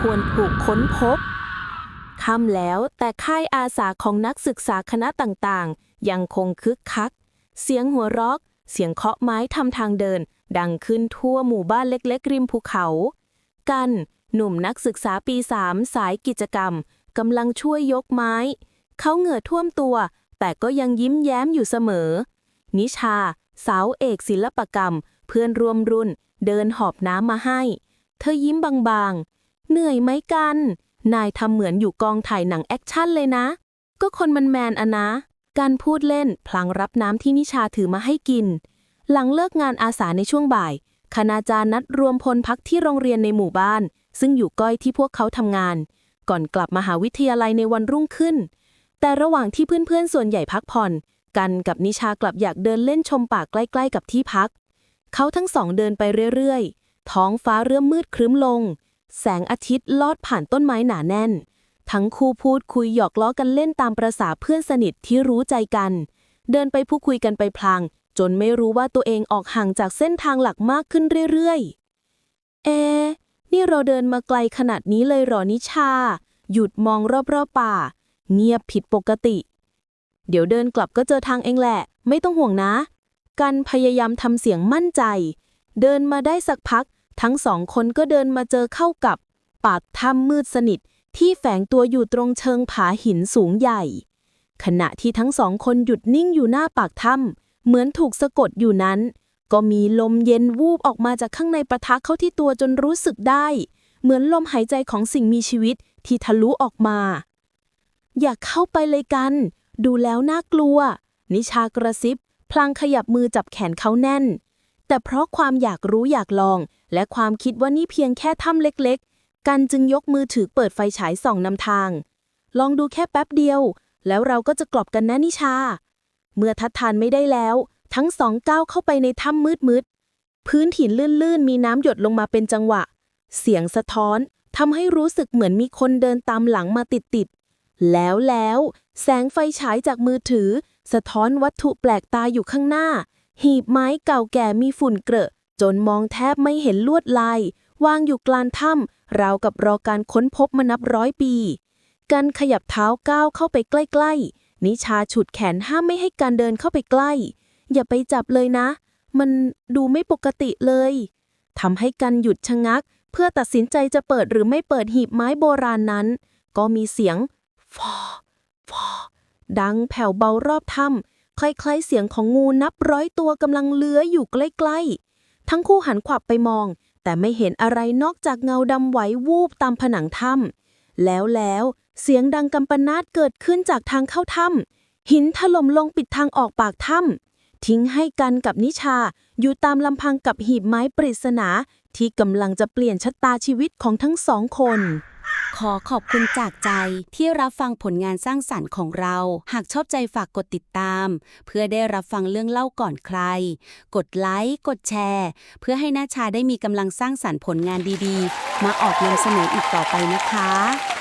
ควรถูกค้นพบค่ำแล้วแต่ค่ายอาสาของนักศึกษาคณะต่างๆ ยังคงคึกคัก เสียงหัวเรอก เสียงเคาะไม้ทำทางเดิน ดังขึ้นทั่วหมู่บ้านเล็กๆ ริมภูเขา กัน หนุ่มนักศึกษาปีสามสายกิจกรรมกำลังช่วยยกไม้ เขาเหงื่อท่วมตัว แต่ก็ยังยิ้มแย้มอยู่เสมอ นิชา สาวเอกศิลปกรรม เพื่อนร่วมรุ่น เดินหอบน้ำมาให้ เธอยิ้มบางๆ เหนื่อยไหมกัน นายทำเหมือนอยู่กองถ่ายหนังแอคชั่นเลยนะ ก็คนมันแมนอะนะ การพูดเล่นพลางรับน้ำที่นิชาถือมาให้กิน หลังเลิกงานอาสาในช่วงบ่าย คณาจารย์นัดรวมพลพักที่โรงเรียนในหมู่บ้าน ซึ่งอยู่ก้อยที่พวกเขาทำงาน ก่อนกลับมหาวิทยาลัยในวันรุ่งขึ้น แต่ระหว่างที่เพื่อนๆส่วนใหญ่พักผ่อน กันกับนิชากลับอยากเดินเล่นชมป่าใกล้ ๆ กับที่พัก เขาทั้งสองเดินไปเรื่อยๆ ท้องฟ้าเริ่มมืดครึ้มลง แสงอาทิตย์ลอดผ่านต้นไม้หนาแน่น ทั้งคู่พูดคุยหยอกล้อกันเล่นตามประษาเพื่อนสนิทที่รู้ใจกัน เดินไปพูดคุยกันไปพลาง จนไม่รู้ว่าตัวเองออกห่างจากเส้นทางหลักมากขึ้นเรื่อยๆ เอ นี่เราเดินมาไกลขนาดนี้เลยหรอนิชา หยุดมองรอบๆป่า เงียบผิดปกติ เดี๋ยวเดินกลับก็เจอทางเองแหละ ไม่ต้องห่วงนะ กันพยายามทำเสียงมั่นใจ เดินมาได้สักพัก ทั้งสองคนก็เดินมาเจอเข้ากับ ปากถ้ำมืดสนิทที่แฝงตัวอยู่ตรงเชิงผาหินสูงใหญ่ ขณะที่ทั้งสองคนหยุดนิ่งอยู่หน้าปากถ้ำเหมือนถูกสะกดอยู่นั้น ก็มีลมเย็นวูบออกมาจากข้างในประทักเข้าที่ตัวจนรู้สึกได้ เหมือนลมหายใจของสิ่งมีชีวิตที่ทะลุออกมา อย่าเข้าไปเลยกัน ดูแล้วน่ากลัว นิชากระซิบ พลางขยับมือจับแขนเขาแน่น แต่เพราะความอยากรู้อยากลอง และความคิดว่านี่เพียงแค่ถ้ำเล็กๆ กันจึงยกมือถือเปิดไฟฉายส่องนำทาง ลองดูแค่แป๊บเดียว แล้วเราก็จะกลบกันนะนิชา เมื่อทัดทานไม่ได้แล้ว ทั้งสองก้าวเข้าไปในถ้ำมืดๆพื้นหินลื่นๆ มีน้ำหยดลงมาเป็นจังหวะ เสียงสะท้อนทำให้รู้สึกเหมือนมีคนเดินตามหลังมาติดๆแล้วแล้ว แสงไฟฉายจากมือถือ สะท้อนวัตถุแปลกตาอยู่ข้างหน้า หีบไม้เก่าแก่มีฝุ่นเกลอะ จนมองแทบไม่เห็นลวดลาย วางอยู่กลางถ้ำราวกับรอการค้นพบมานับร้อยปี กันขยับเท้าก้าวเข้าไปใกล้ๆ นิชาฉุดแขนห้ามไม่ให้การเดินเข้าไปใกล้ อย่าไปจับเลยนะ มันดูไม่ปกติเลยทำให้กันหยุดชะงัก เพื่อตัดสินใจจะเปิดหรือไม่เปิดหีบไม้โบราณนั้น ก็มีเสียง ฟอ ฟอ ดังแผ่วเบารอบถ้ำ คล้ายๆเสียงของงูนับร้อยตัวกำลังเลื้อยอยู่ใกล้ๆ ทั้งคู่หันขวับไปมอง แต่ไม่เห็นอะไรนอกจากเงาดำไหววูบตามผนังถ้ำแล้วแล้วเสียงดังกำปนาตเกิดขึ้นจากทางเข้าถ้ำหินถล่มลงปิดทางออกปากถ้ำทิ้งให้กันกับนิชาอยู่ตามลำพังกับหีบไม้ปริศนาที่กำลังจะเปลี่ยนชะตาชีวิตของทั้งสองคน ขอขอบคุณจากใจที่รับฟังผลงานสร้างสรรค์ของเรา หากชอบใจฝากกดติดตาม เพื่อได้รับฟังเรื่องเล่าก่อนใคร กดไลค์ กดแชร์ เพื่อให้หน้าชาได้มีกำลังสร้างสรรค์ผลงานดีๆ มาออกนำเสนออีกต่อไปนะคะ